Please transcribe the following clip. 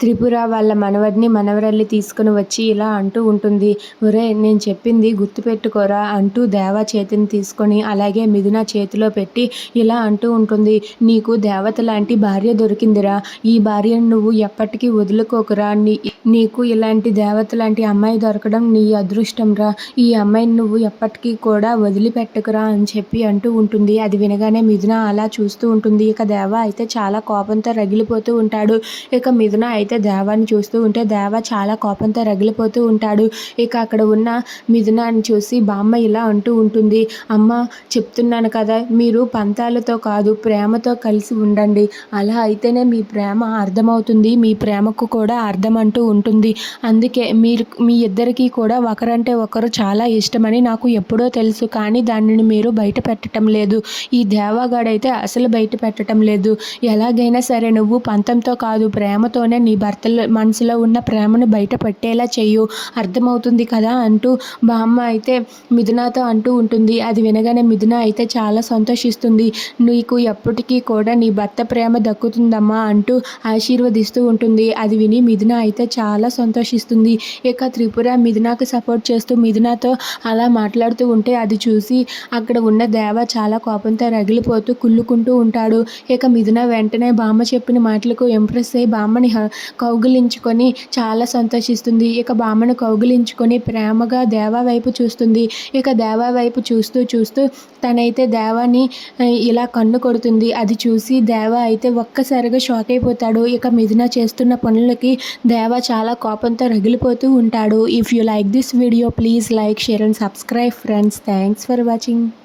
త్రిపుర వాళ్ళ మనవడిని మనవరల్లి తీసుకుని వచ్చి ఇలా అంటూ ఉంటుంది. ఒరే నేను చెప్పింది గుర్తుపెట్టుకోరా అంటూ దేవా చేతిని తీసుకొని అలాగే మిథున చేతిలో పెట్టి ఇలా అంటూ ఉంటుంది. నీకు దేవత లాంటి భార్య దొరికిందిరా. ఈ భార్యను నువ్వు ఎప్పటికీ వదులుకోకురా. నీ నీకు ఇలాంటి దేవత లాంటి అమ్మాయి దొరకడం నీ అదృష్టం రా ఈ అమ్మాయిని నువ్వు ఎప్పటికీ కూడా వదిలిపెట్టకురా అని చెప్పి అంటూ ఉంటుంది. అది వినగానే మిథున అలా చూస్తూ ఉంటుంది. ఇక దేవా అయితే చాలా కోపంతో రగిలిపోతూ ఉంటాడు. ఇక మిథున అయితే అయితే దేవాన్ని చూస్తూ ఉంటే దేవ చాలా కోపంతో రగిలిపోతూ ఉంటాడు. ఇక అక్కడ ఉన్న మిథునాన్ని చూసి బామ్మ ఇలా అంటూ ఉంటుంది అమ్మ చెప్తున్నాను కదా మీరు పంతాలతో కాదు ప్రేమతో కలిసి ఉండండి. అలా అయితేనే మీ ప్రేమ అర్థమవుతుంది మీ ప్రేమకు కూడా అర్థం అంటూ ఉంటుంది. అందుకే మీరు మీ ఇద్దరికీ కూడా ఒకరంటే ఒకరు చాలా ఇష్టమని నాకు ఎప్పుడో తెలుసు కానీ దానిని మీరు బయట పెట్టడం లేదు. ఈ దేవాగాడైతే అసలు బయట పెట్టడం లేదు. ఎలాగైనా సరే నువ్వు పంతంతో కాదు ప్రేమతోనే నీ భర్తలో మనసులో ఉన్న ప్రేమను బయట పెట్టేలా చెయ్యు అర్థమవుతుంది కదా అంటూ బామ్మ అయితే మిథునాతో అంటూ ఉంటుంది. అది వినగానే మిథున అయితే చాలా సంతోషిస్తుంది. నీకు ఎప్పటికీ కూడా నీ భర్త ప్రేమ దక్కుతుందమ్మా అంటూ ఆశీర్వదిస్తూ ఉంటుంది. అది విని మిథున అయితే చాలా సంతోషిస్తుంది. ఇక త్రిపుర మిథునాకు సపోర్ట్ చేస్తూ మిథునాతో అలా మాట్లాడుతూ ఉంటే అది చూసి అక్కడ ఉన్న దేవ చాలా కోపంతో రగిలిపోతూ కుళ్ళుకుంటూ ఉంటాడు. ఇక మిథున వెంటనే బామ్మ చెప్పిన మాటలకు ఇంప్రెస్ అయ్యి బామ్మని కౌగిలించుకొని చాలా సంతోషిస్తుంది. ఇక బామ్మను కౌగిలించుకొని ప్రేమగా దేవా వైపు చూస్తుంది. ఇక దేవా వైపు చూస్తూ చూస్తూ తనైతే దేవాని ఇలా కన్ను కొడుతుంది. అది చూసి దేవా అయితే ఒక్కసారిగా షాక్ అయిపోతాడు. ఇక మిథున చేస్తున్న పనులకి దేవా చాలా కోపంతో రగిలిపోతూ ఉంటాడు. If you like this video please like share and subscribe friends thanks for watching